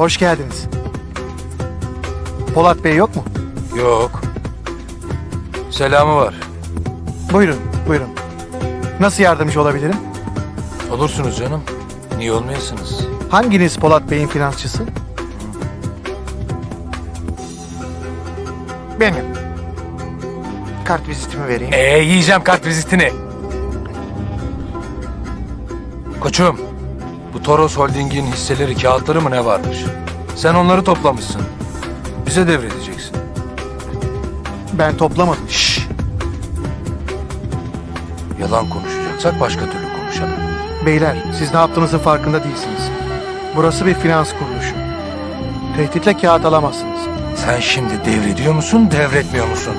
Hoş geldiniz. Polat Bey yok mu? Yok. Selamı var. Buyurun, buyurun. Nasıl yardımcı olabilirim? Olursunuz canım. Niye olmayasınız? Hanginiz Polat Bey'in finansçısı? Benim. Kart vizitimi vereyim. Ee yiyeceğim kart vizitini. Koçum, bu Toros Holding'in hisseleri, kağıtları mı ne varmış? Sen onları toplamışsın. Bize devredeceksin. Ben toplamadım. Şşş. Yalan konuşacaksak başka türlü konuşalım. Beyler, siz ne yaptığınızın farkında değilsiniz. Burası bir finans kuruluşu. Tehditle kağıt alamazsınız. Sen şimdi devrediyor musun, devretmiyor musun?